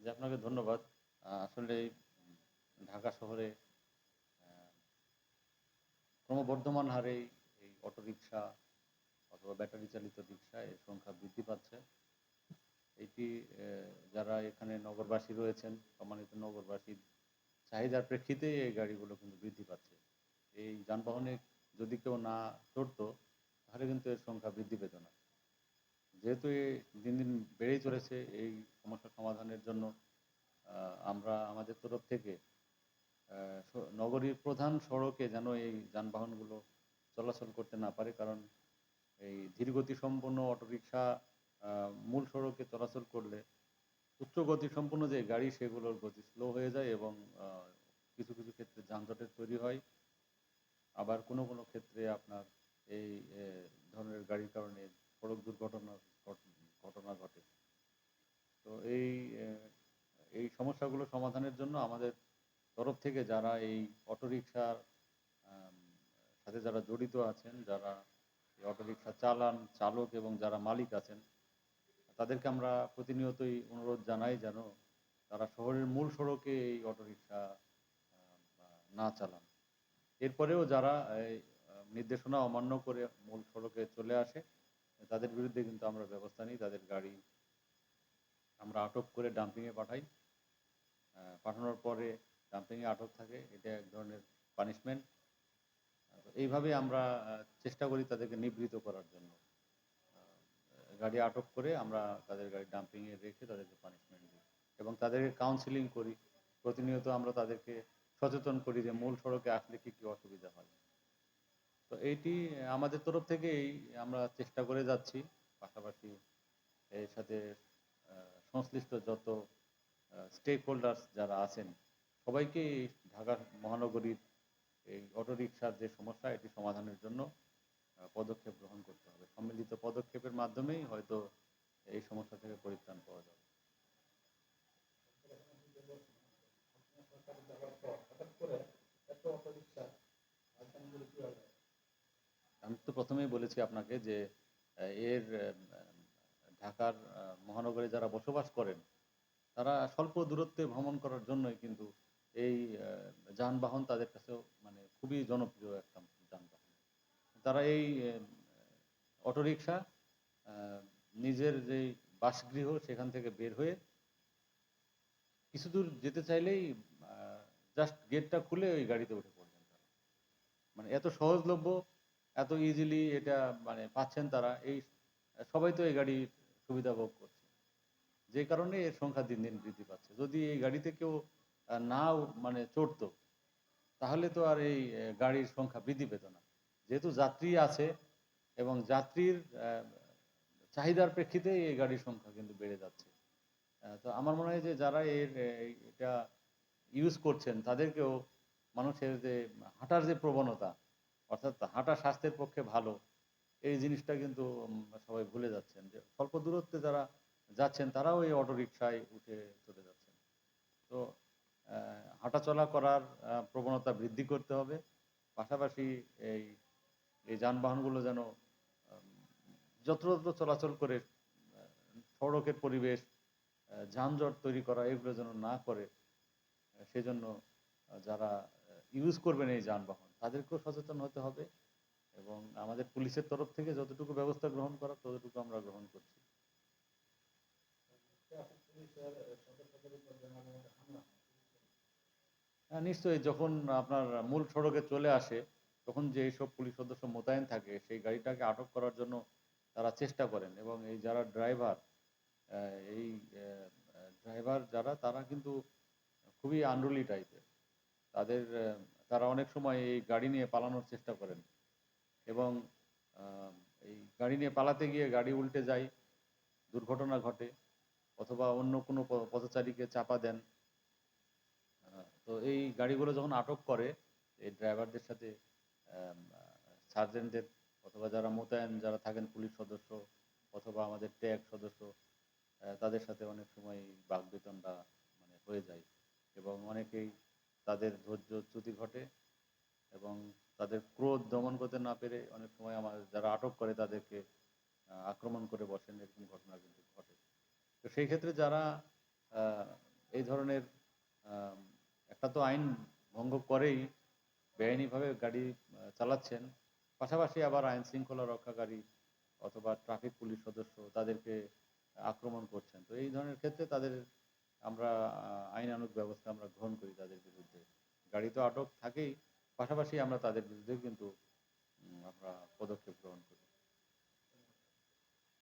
জি আপনাকে ধন্যবাদ। আসলে ঢাকা শহরে ক্রমবর্ধমান হারে এই অটোরিকশা অথবা ব্যাটারি চালিত রিক্সা এর সংখ্যা বৃদ্ধি পাচ্ছে। এটি যারা এখানে নগরবাসী রয়েছেন, সম্মানিত নগরবাসীর চাহিদার প্রেক্ষিতে এই গাড়িগুলো কিন্তু বৃদ্ধি পাচ্ছে। এই যানবাহনে যদি কেউ না চড়তো, তাহলে কিন্তু এর সংখ্যা বৃদ্ধি পেত না। যেহেতু দিন দিন বেড়েই চলেছে, এই সমস্যা সমাধানের জন্য আমরা আমাদের তরফ থেকে নগরীর প্রধান সড়কে যেন এই যানবাহনগুলো চলাচল করতে না পারে, কারণ এই ধীরগতি সম্পন্ন অটোরিকশা মূল সড়কে চলাচল করলে উচ্চ গতি সম্পন্ন যে গাড়ি, সেগুলোর গতি স্লো হয়ে যায় এবং কিছু কিছু ক্ষেত্রে যানজটের তৈরি হয়। আবার কোনো কোনো ক্ষেত্রে আপনার এই ধরনের গাড়ির কারণে সড়ক দুর্ঘটনার ঘট- ঘটনা ঘটে। তো এই এই সমস্যাগুলো সমাধানের জন্য আমাদের তরফ থেকে যারা এই অটোরিকশার সাথে যারা জড়িত আছেন, যারা এই অটোরিকশা চালান, চালক এবং যারা মালিক আছেন, তাদেরকে আমরা প্রতিনিয়তই অনুরোধ জানাই যেন তারা শহরের মূল সড়কে এই অটোরিকশা না চালান। এরপরেও যারা নির্দেশনা অমান্য করে মূল সড়কে চলে আসে তাদের বিরুদ্ধে কিন্তু আমরা ব্যবস্থা নিই, তাদের গাড়ি আমরা আটক করে ডাম্পিংয়ে পাঠাই। পাঠানোর পরে ডাম্পিংয়ে আটক থাকে, এটা এক ধরনের পানিশমেন্ট এইভাবে আমরা চেষ্টা করি তাদেরকে নিবৃত করার জন্য। গাড়ি আটক করে আমরা তাদের গাড়ি ডাম্পিংয়ে রেখে তাদেরকে পানিশমেন্ট দিই। এবং তাদেরকে কাউন্সিলিং করি। প্রতিনিয়ত আমরা তাদেরকে সচেতন করি যে মূল সড়কে আসলে কী কী অসুবিধা হয়। তো এইটি আমাদের তরফ থেকেই আমরা চেষ্টা করে যাচ্ছি। পাশাপাশি এর সাথে সংশ্লিষ্ট যত স্টেক হোল্ডার্স যারা আছেন, সবাইকে এই ঢাকা মহানগরীর এই অটোরিকশার যে সমস্যা, এটি সমাধানের জন্য পদক্ষেপ গ্রহণ করতে হবে। সম্মিলিত পদক্ষেপের মাধ্যমেই হয়তো এই সমস্যা থেকে পরিত্রাণ পাওয়া যাবে। আমি তো প্রথমেই বলেছি আপনাকে যে এর ঢাকার মহানগরে যারা বসবাস করেন, তারা স্বল্প দূরত্বে ভ্রমণ করার জন্যই কিন্তু এই যানবাহন তাদের কাছেও মানে খুবই জনপ্রিয় একটা যানবাহন। তারা এই অটোরিকশা নিজের যেই বাসগৃহ সেখান থেকে বের হয়ে কিছু দূর যেতে চাইলেই জাস্ট গেটটা খুলে ওই গাড়িতে উঠে পড়বেন তারা। মানে এত সহজলভ্য এত ইজিলি এটা মানে পাচ্ছেন তারা, এই সবাই তো এই গাড়ির সুবিধা ভোগ করছে। যে কারণে এর সংখ্যা দিন দিন বৃদ্ধি পাচ্ছে। যদি এই গাড়িতে কেউ না মানে চড়তো, তাহলে তো আর এই গাড়ির সংখ্যা বৃদ্ধি পেত না। যেহেতু যাত্রী আছে এবং যাত্রীর চাহিদার প্রেক্ষিতে এই গাড়ির সংখ্যা কিন্তু বেড়ে যাচ্ছে। তো আমার মনে হয় যে যারা এর এটা ইউজ করছেন, তাদেরকেও মানুষের যে হাঁটার যে প্রবণতা অর্থাৎ হাঁটা স্বাস্থ্যের পক্ষে ভালো। এই জিনিসটা কিন্তু সবাই ভুলে যাচ্ছেন যে স্বল্প দূরত্বে যারা যাচ্ছেন, তারাও এই অটো রিক্সায় উঠে চলে যাচ্ছেন। তো হাঁটাচলা করার প্রবণতা বৃদ্ধি করতে হবে। পাশাপাশি এই এই যানবাহনগুলো যেন যত্রতত্র চলাচল করে সড়কের পরিবেশ যানজট তৈরি করা, এগুলো যেন না করে সেজন্য যারা ইউজ করবেন এই যানবাহন। তাদেরকেও সচেতন হতে হবে এবং আমাদের পুলিশের তরফ থেকে যতটুকু ব্যবস্থা গ্রহণ করা, ততটুকু আমরা গ্রহণ করছি। হ্যাঁ নিশ্চয়ই যখন আপনার মূল সড়কে চলে আসে, তখন যে সব পুলিশ সদস্য মোতায়েন থাকে, সেই গাড়িটাকে আটক করার জন্য তারা চেষ্টা করেন এবং এই যারা ড্রাইভার এই ড্রাইভার যারা, তারা কিন্তু খুবই আনরুলি টাইপের তাদের তারা অনেক সময় এই গাড়ি নিয়ে পালানোর চেষ্টা করেন এবং এই গাড়ি নিয়ে পালাতে গিয়ে গাড়ি উল্টে যায়, দুর্ঘটনা ঘটে অথবা অন্য কোনো পথচারীকে চাপা দেন। তো এই গাড়িগুলো যখন আটক করে, এই ড্রাইভারদের সাথে সার্জেন্টদের অথবা যারা মোতায়েন, যারা থাকেন পুলিশ সদস্য অথবা আমাদের ট্যাগ সদস্য তাদের সাথে অনেক সময় বাগবিতণ্ডা মানে হয়ে যায় এবং অনেকেই তাদের ধৈর্যচ্যুতি ঘটে এবং তাদের ক্রোধ দমন করতে না পেরে অনেক সময় আমাদের যারা আটক করে তাদেরকে আক্রমণ করে বসেন, এরকম ঘটনা কিন্তু ঘটে। তো সেই ক্ষেত্রে যারা এই ধরনের একটা তো আইন ভঙ্গ করেই বেআইনিভাবে গাড়ি চালাচ্ছেন, পাশাপাশি আবার আইন শৃঙ্খলা রক্ষাকারী অথবা ট্রাফিক পুলিশ সদস্য তাদেরকে আক্রমণ করছেন। তো এই ধরনের ক্ষেত্রে তাদের আমরা আইনানুক ব্যবস্থা আমরা গ্রহণ করি তাদের বিরুদ্ধে। গাড়ি তো আটক থাকেই, পাশাপাশি আমরা তাদের বিরুদ্ধে কিন্তু আমরা পদক্ষেপ গ্রহণ করি।